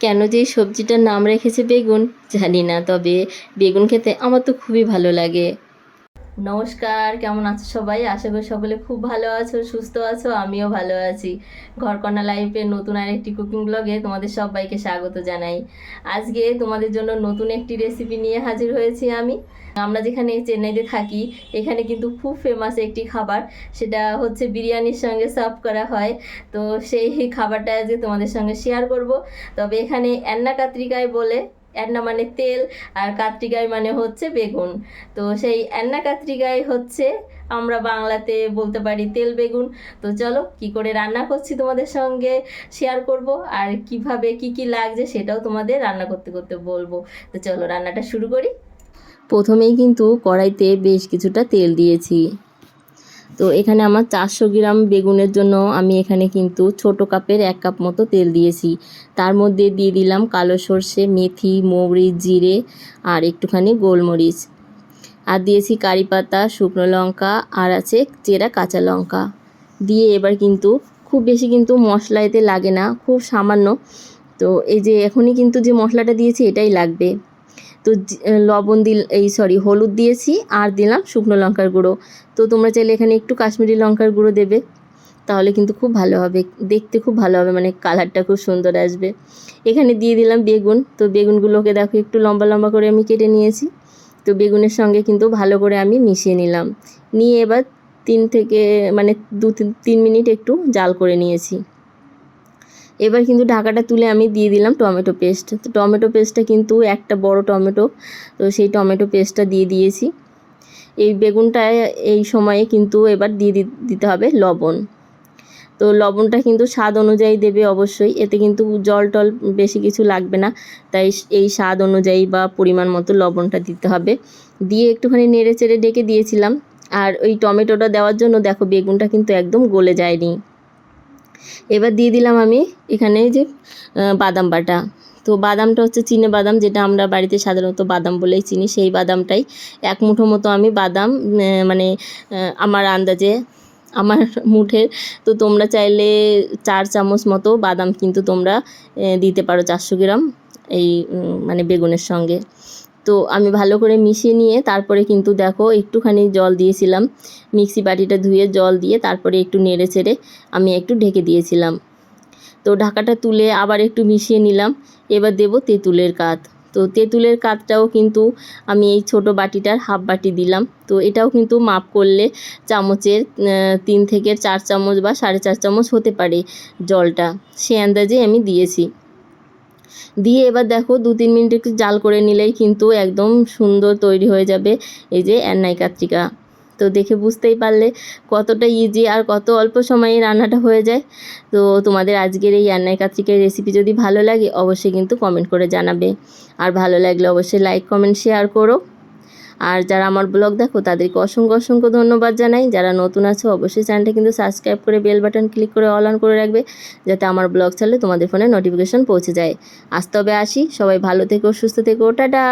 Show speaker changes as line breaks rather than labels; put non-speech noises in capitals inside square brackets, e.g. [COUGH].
কেন যে সবজিটার নাম রেখেছে বেগুন? জানি না, তবে বেগুন খেতে আমার তো খুবই ভালো লাগে। নমস্কার, কেমন আছো সবাই? আশা করি সকলে খুব ভালো আছো, সুস্থ আছো, আমিও ভালো আছি। ঘরকন্যা লাইফের নতুন আরেকটি কুকিং ব্লগে তোমাদের সবাইকে স্বাগত জানাই। আজকে তোমাদের জন্য নতুন একটি রেসিপি নিয়ে হাজির হয়েছি আমি। আমরা যেখানে চেন্নাইতে থাকি, এখানে কিন্তু খুব ফেমাস একটি খাবার, সেটা হচ্ছে বিরিয়ানির সঙ্গে সার্ভ করা হয়। তো সেই খাবারটা আজকে তোমাদের সঙ্গে শেয়ার করব। তবে এখানে অ্যান্না কাত্রিকায় বলে অ্যান্না মানে তেল আর কাত্রিকায় মানে হচ্ছে বেগুন। তো সেই অ্যান্না কাত্রিকায় হচ্ছে আমরা বাংলাতে বলতে পারি তেল বেগুন। তো চলো কি করে রান্না করছি তোমাদের সঙ্গে শেয়ার করব আর কীভাবে কি কি লাগছে সেটাও তোমাদের রান্না করতে করতে বলব। তো চলো রান্নাটা শুরু করি। প্রথমেই কিন্তু কড়াইতে বেশ কিছুটা তেল দিয়েছি। তো এখানে আমার চারশো গ্রাম বেগুনের জন্য আমি এখানে কিন্তু ছোট কাপের এক কাপ মতো তেল দিয়েছি। তার মধ্যে দিয়ে দিলাম কালো সর্ষে, মেথি, মৌরি, জিরে আর একটুখানি গোলমরিচ। আর দিয়েছি কারি পাতা, শুকনো লঙ্কা আর আছে চেরা কাঁচা লঙ্কা। দিয়ে এবার কিন্তু খুব বেশি কিন্তু মশলা এতে লাগে না, খুব সামান্য। তো এই যে এখনই কিন্তু যে মশলাটা দিয়েছি এটাই লাগবে। তো লবণ দিল, এই সরি, হলুদ দিয়েছি আর দিলাম শুকনো লঙ্কার গুঁড়ো। তো তোমরা চাইলে এখানে একটু কাশ্মীরি লঙ্কার গুঁড়ো দেবে, তাহলে কিন্তু খুব ভালো হবে, দেখতে খুব ভালো হবে মানে কালারটা খুব সুন্দর আসবে। এখানে দিয়ে দিলাম বেগুন, তো বেগুনগুলোকে দেখো একটু লম্বা লম্বা করে আমি কেটে নিয়েছি। তো বেগুনের সঙ্গে কিন্তু ভালো করে আমি মিশিয়ে নিলাম। নিয়ে এবার তিন থেকে মানে দু তিন মিনিট একটু জাল করে নিয়েছি। এবার কিন্তু ঢাকাটা তুলে আমি দিয়ে দিলাম টমেটো পেস্ট। তো টমেটো পেস্টটা কিন্তু একটা বড় টমেটো, তো সেই টমেটো পেস্টটা দিয়ে দিয়েছি। এই বেগুনটা এই সময়ে কিন্তু এবার দিয়ে দিতে হবে লবণ। তো লবণটা কিন্তু স্বাদ অনুযায়ী দেবে অবশ্যই, এতে কিন্তু জল টল বেশি কিছু লাগবে না, তাই এই স্বাদ অনুযায়ী বা পরিমাণ মতো লবণটা দিতে হবে। দিয়ে একটুখানি নেড়ে চেড়ে ডেকে দিয়েছিলাম, আর ওই টমেটোটা দেওয়ার জন্য দেখো বেগুনটা কিন্তু একদম গলে যায়নি। এবার দিয়ে দিলাম আমি এখানে যে বাদাম বাটা। তো বাদামটা হচ্ছে চিনে বাদাম, যেটা আমরা বাড়িতে সাধারণত বাদাম বলেই চিনি। সেই বাদামটাই এক মুঠো মতো আমি বাদাম মানে আমার আন্দাজে, আমার [LAUGHS] মুঠের। তো তোমরা চাইলে চার চামচ মতো বাদাম কিন্তু তোমরা দিতে পারো চারশো গ্রাম এই মানে বেগুনের সঙ্গে। তো আমি ভালো করে মিশিয়ে নিয়ে তারপরে কিন্তু দেখো একটুখানি জল দিয়েছিলাম। মিক্সি বাটিটা ধুয়ে জল দিয়ে তারপরে একটু নেড়ে ছেড়ে আমি একটু ঢেকে দিয়েছিলাম। তো ঢাকাটা তুলে আবার একটু মিশিয়ে নিলাম। এবার দেব তেঁতুলের কাত। তো তেঁতুলের কাতটাও কিন্তু আমি এই ছোট বাটিটার হাফ বাটি দিলাম। তো এটাও কিন্তু মাপ করলে চামচের তিন থেকে চার চামচ বা সাড়ে চার চামচ হতে পারে জলটা। সে আন্দাজে আমি দিয়েছি। দিয়ে এবার দেখো দু তিন মিনিট একটু জাল করে নিলেই কিন্তু একদম সুন্দর তৈরি হয়ে যাবে এই যে অ্যান্নাই কাত্রিকা তো দেখে বুঝতেই পারলে কতটা ইজি আর কত অল্প সময়ে রান্নাটা হয়ে যায়। তো তোমাদের আজকের এই অ্যান্নাই কাত্রিকের রেসিপি যদি ভালো লাগে, অবশ্যই কিন্তু কমেন্ট করে জানাবে। আর ভালো লাগলে অবশ্যই লাইক কমেন্ট শেয়ার করো। আর যারা আমার ব্লগ দেখো, তাদেরকে অসংখ্য অসংখ্য ধন্যবাদ জানাই। যারা নতুন আছো, অবশ্যই চ্যানেলটা কিন্তু সাবস্ক্রাইব করে বেল বাটন ক্লিক করে অল অন করে রাখবে, যাতে আমার ব্লগ ছাড়লে তোমাদের ফোনে নোটিফিকেশন পৌঁছে যায়। আজ তবে আসি, সবাই ভালো থেকো, সুস্থ থেকো, টাটা!